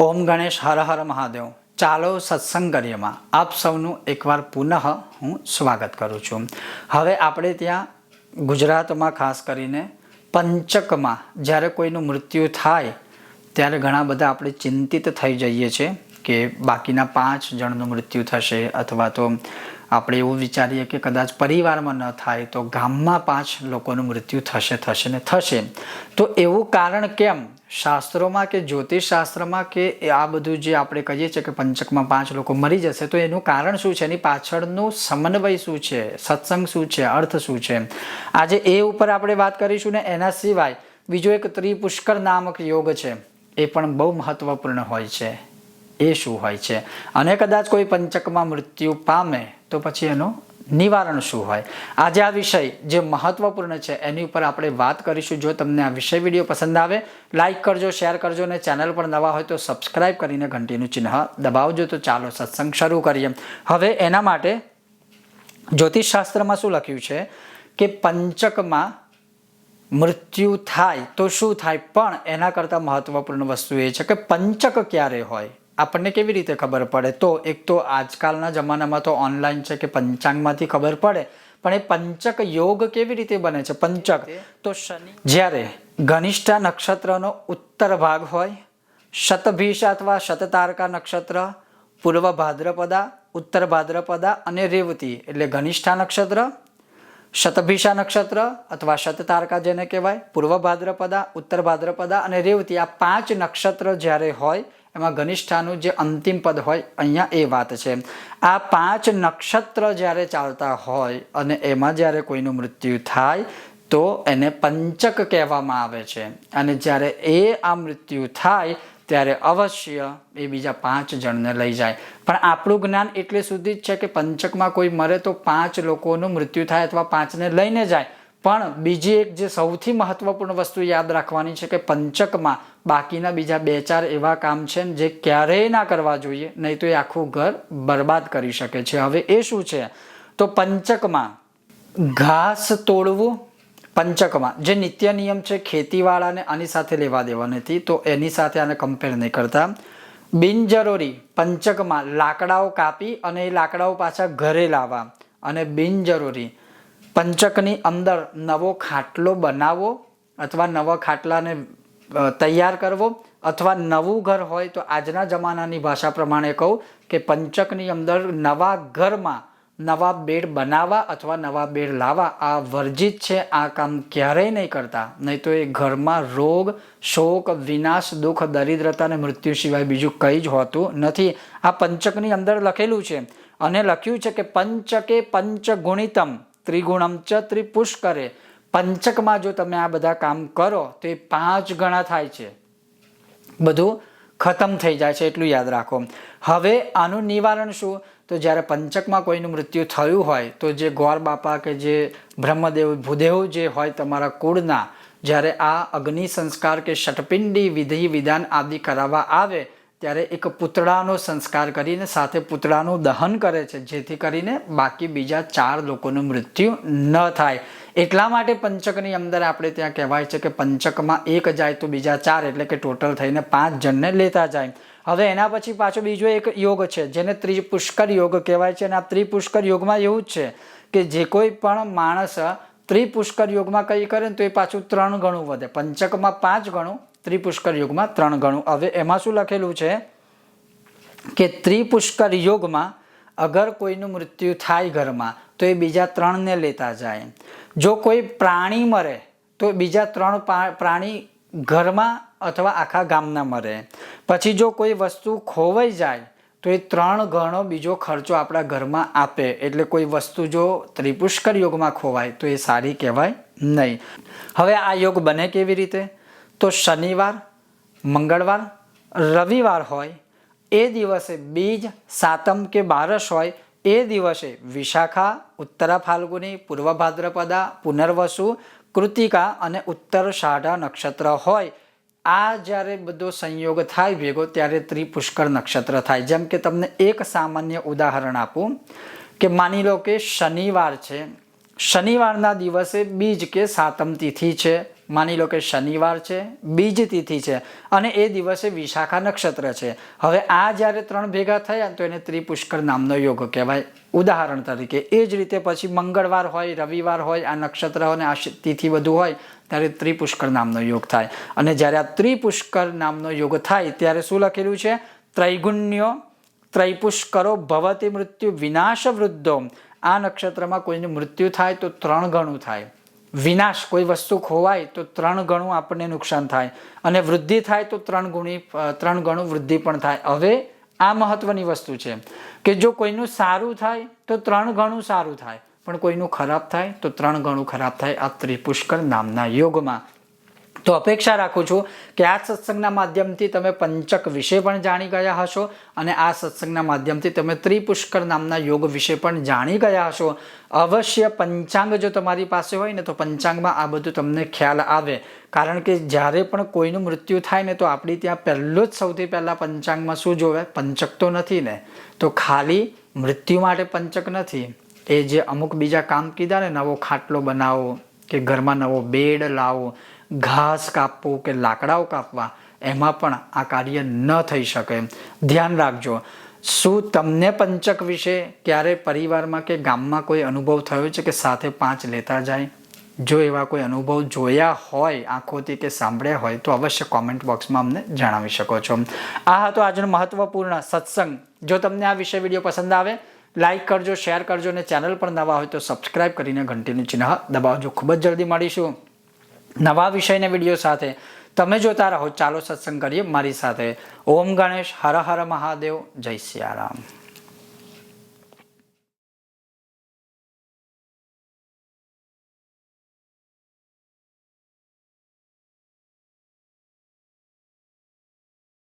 ઓમ ગણેશ હર હર મહાદેવ. ચાલો સત્સંગ કરીએમાં આપ સૌનું એકવાર પુનઃ હું સ્વાગત કરું છું. હવે આપણે ત્યાં ગુજરાતમાં ખાસ કરીને પંચકમાં જ્યારે કોઈનું મૃત્યુ થાય, ત્યારે ઘણા બધા આપણે ચિંતિત થઈ જઈએ છીએ કે બાકીના પાંચ જણનું મૃત્યુ થશે અથવા તો આપણે એવું વિચારીએ કે કદાચ પરિવારમાં ન થાય તો ગામમાં પાંચ લોકોનું મૃત્યુ થશે થશે ને થશે. તો એવું કારણ કેમ? શાસ્ત્રોમાં કે જ્યોતિષ શાસ્ત્રમાં કે આ બધું જે આપણે કહીએ છીએ કે પંચકમાં પાંચ લોકો મરી જશે, તો એનું કારણ શું છે? એની પાછળનું સમન્વય શું છે? સત્સંગ શું છે? અર્થ શું છે? આજે એ ઉપર આપણે વાત કરીશું ને એના સિવાય બીજો એક ત્રિપુષ્કર નામક યોગ છે, એ પણ બહુ મહત્વપૂર્ણ હોય છે. એ શું હોય છે? અને કદાચ કોઈ પંચકમાં મૃત્યુ પામે તો પછી એનું નિવારણ શું હોય? આજે આ વિષય જે મહત્વપૂર્ણ છે, એની ઉપર આપણે વાત કરીશું. જો તમને આ વિષય વીડિયો પસંદ આવે લાઇક કરજો, શેર કરજો અને ચેનલ પર નવા હોય તો સબસ્ક્રાઇબ કરીને ઘંટીનું ચિહ્ન દબાવજો. તો ચાલો સત્સંગ શરૂ કરીએ. હવે એના માટે જ્યોતિષશાસ્ત્રમાં શું લખ્યું છે કે પંચકમાં મૃત્યુ થાય તો શું થાય? પણ એના કરતાં મહત્વપૂર્ણ વસ્તુ એ છે કે પંચક ક્યારે હોય? આપણને કેવી રીતે ખબર પડે? તો એક તો આજકાલના જમાનામાં તો ઓનલાઈન છે કે પંચાંગમાંથી ખબર પડે પણ એ પંચક યોગ કેવી રીતે બને છે? પંચક. તો શનિ. જ્યારે ઘનિષ્ઠા નક્ષત્રનો ઉત્તર ભાગ હોય શતભીષ અથવા શતતારકા નક્ષત્ર પૂર્વ ભાદ્રપદા ઉત્તર ભાદ્રપદા અને રેવતી એટલે ઘનિષ્ઠા નક્ષત્ર શતભીષા નક્ષત્ર અથવા શતતારકા જેને કહેવાય પૂર્વ ભાદ્રપદા ઉત્તર ભાદ્રપદા અને રેવતી આ પાંચ નક્ષત્ર જ્યારે હોય એમાં ઘનિષ્ઠાનું જે અંતિમ પદ હોય, અહીંયા એ વાત છે. આ પાંચ નક્ષત્ર જ્યારે ચાલતા હોય અને એમાં જ્યારે કોઈનું મૃત્યુ થાય, તો એને પંચક કહેવામાં આવે છે. અને જ્યારે એ આ મૃત્યુ થાય, ત્યારે અવશ્ય એ બીજા પાંચ જણને લઈ જાય. પણ આપણું જ્ઞાન એટલે સુધી જ છે કે પંચકમાં કોઈ મરે તો પાંચ લોકોનું મૃત્યુ થાય અથવા પાંચને લઈને જાય. પણ બીજી એક જે સૌથી મહત્વપૂર્ણ વસ્તુ યાદ રાખવાની છે કે પંચકમાં બાકીના બીજા બે ચાર એવા કામ છે જે ક્યારેય ના કરવા જોઈએ, નહીં તો એ આખું ઘર બરબાદ કરી શકે છે. હવે એ શું છે? તો પંચકમાં ઘાસ તોડવું પંચકમાં. જે નિત્ય નિયમ છે, ખેતીવાળાને આની સાથે લેવા દેવા નથી, તો એની સાથે આને કમ્પેર નહીં કરતા. બિનજરૂરી પંચકમાં લાકડાઓ કાપી અને એ લાકડાઓ પાછા ઘરે લાવવા. અને બિનજરૂરી પંચકની અંદર નવો ખાટલો બનાવો અથવા નવા ખાટલાને તૈયાર કરવો અથવા નવું ઘર હોય તો આજના જમાનાની ભાષા પ્રમાણે કહું કે પંચકની અંદર નવા ઘરમાં નવા બેડ બનાવવા અથવા નવા બેડ લાવવા આ વર્જિત છે. આ કામ ક્યારેય નહીં કરતા. નહીં તો એ ઘરમાં રોગ, શોક, વિનાશ, દુઃખ, દરિદ્રતા અને મૃત્યુ સિવાય બીજું કંઈ જ હોતું નથી. આ પંચકની અંદર લખેલું છે અને લખ્યું છે કે પંચકે પંચગુણિતમ ત્રિગુણમ ચ ત્રિપુષ્કરે. પંચકમાં જો તમે આ બધા કામ કરો, તો એ પાંચ ગણા થાય છે. બધું ખતમ થઈ જાય છે એટલું યાદ રાખો. હવે આનું નિવારણ શું? તો જ્યારે પંચકમાં કોઈનું મૃત્યુ થયું હોય, તો જે ગોર બાપા કે જે બ્રહ્મદેવ ભૂદેવ જે હોય તમારા કુળના, જ્યારે આ અગ્નિ સંસ્કાર કે ષટપિંડી વિધિ વિધાન આદિ કરાવવા આવે ત્યારે એક પૂતળાનો સંસ્કાર કરીને સાથે પૂતળાનું દહન કરે છે, જેથી કરીને બાકી બીજા ચાર લોકોનું મૃત્યુ ન થાય. એટલા માટે પંચકની અંદર આપણે ત્યાં કહેવાય છે કે પંચકમાં એક જાય તો બીજા ચાર, એટલે કે ટોટલ થઈને પાંચ જણને લેતા જાય. હવે એના પછી પાછો બીજો એક યોગ છે, જેને ત્રિપુષ્કર યોગ કહેવાય છે. અને આ ત્રિપુષ્કર યોગમાં એવું જ છે કે જે કોઈ પણ માણસ ત્રિપુષ્કર યોગમાં કંઈ કરે ને તો એ પાછું ત્રણ ગણું વધે. પંચકમાં પાંચ ગણું ત્રિપુષ્કર યુગમાં ત્રણ ગણું. હવે એમાં શું લખેલું છે? કે ત્રિપુષ્કર યોગમાં અગર કોઈનું મૃત્યુ થાય ઘરમાં, તો એ બીજા ત્રણને લેતા જાય. જો કોઈ પ્રાણી મરે, તો બીજા ત્રણ પ્રાણી ઘરમાં અથવા આખા ગામના મરે. પછી જો કોઈ વસ્તુ ખોવાઈ જાય, તો એ ત્રણ ગણો બીજો ખર્ચો આપણા ઘરમાં આપે. એટલે કોઈ વસ્તુ જો ત્રિપુષ્કર યોગમાં ખોવાય, તો એ સારી કહેવાય નહીં. હવે આ યોગ બને કેવી રીતે? તો શનિવાર, મંગળવાર, રવિવાર હોય, એ દિવસે બીજ, સાતમ કે બારસ હોય, એ દિવસે વિશાખા, ઉત્તરા ફાલ્ગુની, પૂર્વ ભાદ્રપદા, પુનર્વસુ, કૃતિકા અને ઉત્તર શાઢા નક્ષત્ર હોય. આ જ્યારે બધો સંયોગ થાય, ભેગો ત્યારે ત્રિપુષ્કળ નક્ષત્ર થાય. જેમ કે તમને એક સામાન્ય ઉદાહરણ આપું કે માની લો કે શનિવાર છે. શનિવારના દિવસે બીજ કે સાતમ તિથિ છે. માની લો કે શનિવાર છે, બીજ તિથિ છે અને એ દિવસે વિશાખા નક્ષત્ર છે. હવે આ જ્યારે ત્રણ ભેગા થયા તો એને ત્રિપુષ્કર નામનો યોગ કહેવાય. ઉદાહરણ તરીકે, એ જ રીતે પછી મંગળવાર હોય, રવિવાર હોય, આ નક્ષત્ર અને આ તિથિ બધું હોય, ત્યારે ત્રિપુષ્કર નામનો યોગ થાય. અને જ્યારે આ ત્રિપુષ્કર નામનો યોગ થાય, ત્યારે શું લખેલું છે? ત્રૈગુણ્યો ત્રૈપુષ્કરો ભવતી મૃત્યુ વિનાશ વૃદ્ધો આ નક્ષત્રમાં કોઈનું મૃત્યુ થાય તો ત્રણ ગણું થાય. વિનાશ, કોઈ વસ્તુ ખોવાય તો ત્રણ ગણું આપણને નુકસાન થાય. અને વૃદ્ધિ થાય તો ત્રણ ગુણી ત્રણ ગણું વૃદ્ધિ પણ થાય. હવે આ મહત્વની વસ્તુ છે કે જો કોઈનું સારું થાય તો ત્રણ ગણું સારું થાય. પણ કોઈનું ખરાબ થાય તો ત્રણ ગણું ખરાબ થાય આ ત્રિપુષ્કર નામના યોગમાં. તો અપેક્ષા રાખું છું કે આ સત્સંગના માધ્યમથી તમે પંચક વિશે પણ જાણી ગયા હશો અને આ સત્સંગના માધ્યમથી તમે ત્રિપુષ્કર નામના યોગ વિશે પણ જાણી ગયા હશો. અવશ્ય પંચાંગ જો તમારી પાસે હોય ને તો પંચાંગમાં આ બધું તમને ખ્યાલ આવે. કારણ કે જ્યારે પણ કોઈનું મૃત્યુ થાય ને તો આપણી ત્યાં પહેલું જ સૌથી પહેલાં પંચાંગમાં શું જોવે? પંચક તો નથી ને. તો ખાલી મૃત્યુ માટે પંચક નથી. એ જે અમુક બીજા કામ કીધા ને, નવો ખાટલો બનાવો કે ઘરમાં નવો બેડ લાવો ઘાસ કાપવું કે લાકડાઓ કાપવા, એમાં પણ આ કાર્ય ન થઈ શકે. ધ્યાન રાખજો. શું તમને પંચક વિશે ક્યારે પરિવારમાં કે ગામમાં કોઈ અનુભવ થયો છે કે સાથે પાંચ લેતા જાય? જો એવા કોઈ અનુભવ જોયા હોય, આંખોથી કે સાંભળ્યા હોય, તો અવશ્ય કોમેન્ટ બોક્સમાં અમને જણાવી શકો છો. આ હતો આજનો મહત્વપૂર્ણ સત્સંગ. જો તમને આ વિશે વીડિયો પસંદ આવે લાઈક કરજો શેર કરજો અને ચેનલ પર નવા હોય તો સબસ્ક્રાઈબ કરીને ઘંટીનું ચિહ્ન દબાવજો. ખૂબ જ જલ્દી મળીશું. નવા વિષયને વીડિયો સાથે તમે જોતા રહો. ચાલો સત્સંગ કરીએ મારી સાથે. ઓમ ગણેશ, હર હર મહાદેવ. જય સિયારામ.